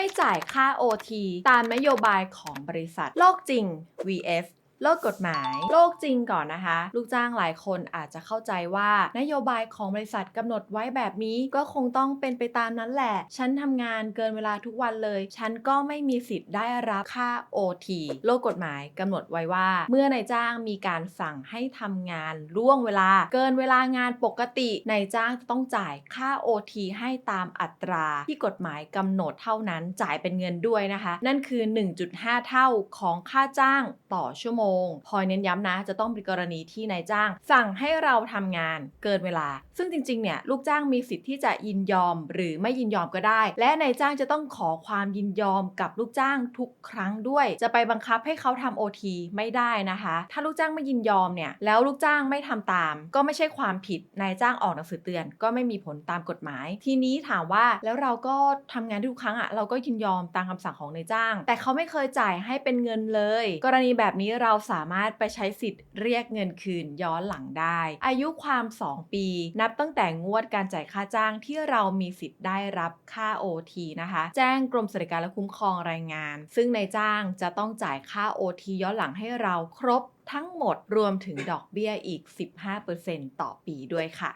ไม่จ่ายค่า OT ตามนโยบายของบริษัท โลกจริง vs โลกกฎหมาย โลกจริงก่อนนะคะ ลูกจ้างหลายคนอาจจะเข้าใจว่า นโยบายของบริษัทกำหนดไว้แบบนี้ก็คงต้องเป็นไปตามนั้นแหละ ฉันทำงานเกินเวลาทุกวันเลย ฉันก็ไม่มีสิทธิ์ได้รับค่า OT โลกกฎหมายกำหนดไว้ว่า เมื่อนายจ้างมีการสั่งให้ทำงานล่วงเวลา เกินเวลางานปกตินายจ้างจะต้องจ่ายค่า OT ให้ตามอัตราที่กฎหมายกำหนดเท่านั้นจ่ายเป็นเงินด้วยนะคะ นั่นคือ 1.5 เท่าของค่าจ้างต่อชั่วโมงพอยเน้นย้ำนะ จะต้องเป็นกรณีที่นายจ้าง สั่งให้เราทำงานเกินเวลา ซึ่งจริงๆ เนี่ยลูกจ้างมีสิทธิ์ที่จะยินยอมหรือไม่ยินยอมก็ได้ และนายจ้างจะต้องขอความยินยอมกับลูกจ้างทุกครั้งด้วย จะไปบังคับให้เขาทำ OT ไม่ได้นะคะ ถ้าลูกจ้างไม่ยินยอมเนี่ยแล้วลูกจ้างไม่ทำตาม ก็ไม่ใช่ความผิดนายจ้างออกหนังสือเตือน ก็ไม่มีผลตามกฎหมาย ทีนี้ถามว่าแล้วเราก็ทำงานทุกครั้งอะเราก็ยินยอมตามคำสั่งของนายจ้าง แต่เขาไม่เคยจ่ายให้เป็นเงินเลย กรณีแบบนี้เราสามารถไปใช้สิทธิ์เรียกเงินคืนย้อนหลังได้ อายุความ 2 ปี นับตั้งแต่งวดการจ่ายค่าจ้างที่เรามีสิทธิ์ได้รับค่า OT นะคะ แจ้งกรมสวัสดิการและคุ้มครองแรงงาน ซึ่งนายจ้างจะต้องจ่ายค่า OT ย้อนหลังให้เราครบทั้งหมดรวมถึงดอกเบี้ยอีก 15%ต่อปีด้วยค่ะ